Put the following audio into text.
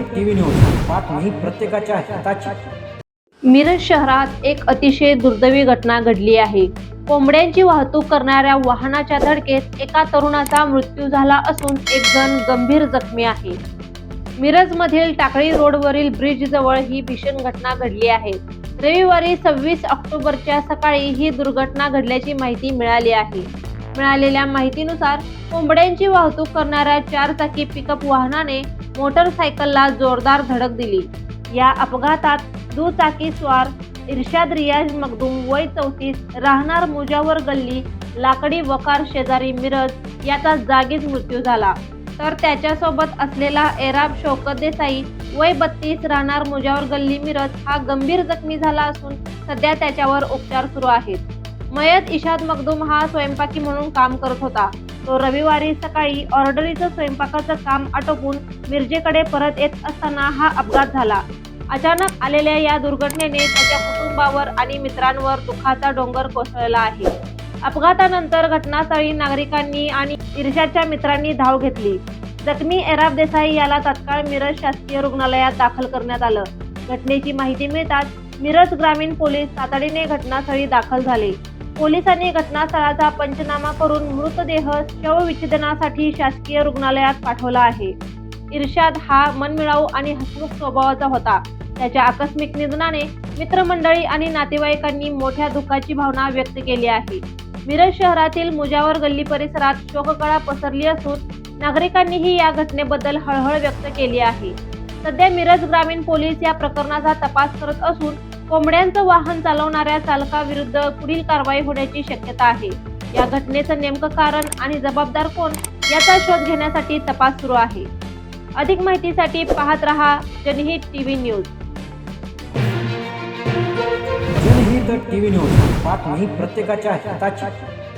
TV news बातमी प्रत्येकाच्या हिताची. मिरज शहरात एक अतिशय दुर्दैवी घटना घडली आहे. कोंबड्यांची वाहतूक करणाऱ्या वाहनाच्या धडकेत एका तरुणाचा मृत्यू झाला असून एक जण गंभीर जखमी आहे. मिरजमधील टाकळी रोडवरील ब्रिज जवळ ही भीषण घटना घडली आहे. रविवारी सव्वीस ऑक्टोबरच्या सकाळी ही दुर्घटना घडल्याची माहिती मिळाली आहे. मिळालेल्या माहितीनुसार कोंबड्यांची वाहतूक करणाऱ्या चार चाकी पिकअप वाहनाने मोटरसायकलला जोरदार धडक दिली. या अपघातात दुचाकी स्वार इर्शाद रियाज मगदूम वय चौतीस राहणार मुजावर गल्ली लाकडी वकार शेजारी मिरज याचा जागीच मृत्यू झाला. तर त्याच्यासोबत असलेला एराब शौकत देसाई वय बत्तीस राहणार मुजावर गल्ली मिरज हा गंभीर जखमी झाला असून सध्या त्याच्यावर उपचार सुरू आहेत. मयत इशाद मखदूम हा स्वयंपाकी म्हणून काम करत होता. तो रविवारी सकाळी ऑर्डरीचं स्वयंपाकाचं काम आटोपून मिरजेकडे परत येत असताना हा अपघात झाला. अचानक आलेल्या या दुर्घटनेने त्याच्या कुटुंबावर आणि मित्रांवर दुःखाचा डोंगर कोसळला आहे. अपघातानंतर घटनास्थळी नागरिकांनी आणि इर्शादच्या मित्रांनी धाव घेतली. जखमी एराब देसाई याला तात्काळ मिरज शासकीय रुग्णालयात दाखल करण्यात आलं. घटनेची माहिती मिळताच मिरज ग्रामीण पोलीस तातडीने घटनास्थळी दाखल झाले. पोलिसांनी घटनास्थळाचा पंचनामा करून मृतदेह शवविच्छेदनासाठी शासकीय रुग्णालयात पाठवला आहे. इर्शाद हा मनमिळाऊ आणि हसमुख स्वभावाचा होता. त्याच्या आकस्मिक निधनाने मित्रमंडळी आणि नातेवाईकांनी मोठ्या दुःखाची भावना व्यक्त केली आहे. मिरज शहरातील मुजावर गल्ली परिसरात शोककळा पसरली असून नागरिकांनीही या घटनेबद्दल हळहळ व्यक्त केली आहे. सध्या मिरज ग्रामीण पोलीस या प्रकरणाचा तपास करत असून कोंबड्यांचं वाहन चालवणाऱ्या चालकाविरुद्ध पुढील कारवाई होण्याची शक्यता आहे. या घटनेचं नेमकं कारण आणि जबाबदार कोण याचा शोध घेण्यासाठी तपास सुरू आहे. अधिक माहितीसाठी पाहत रहा Janhit TV news. Janhit TV news बातमी प्रत्येकाच्या हिताची.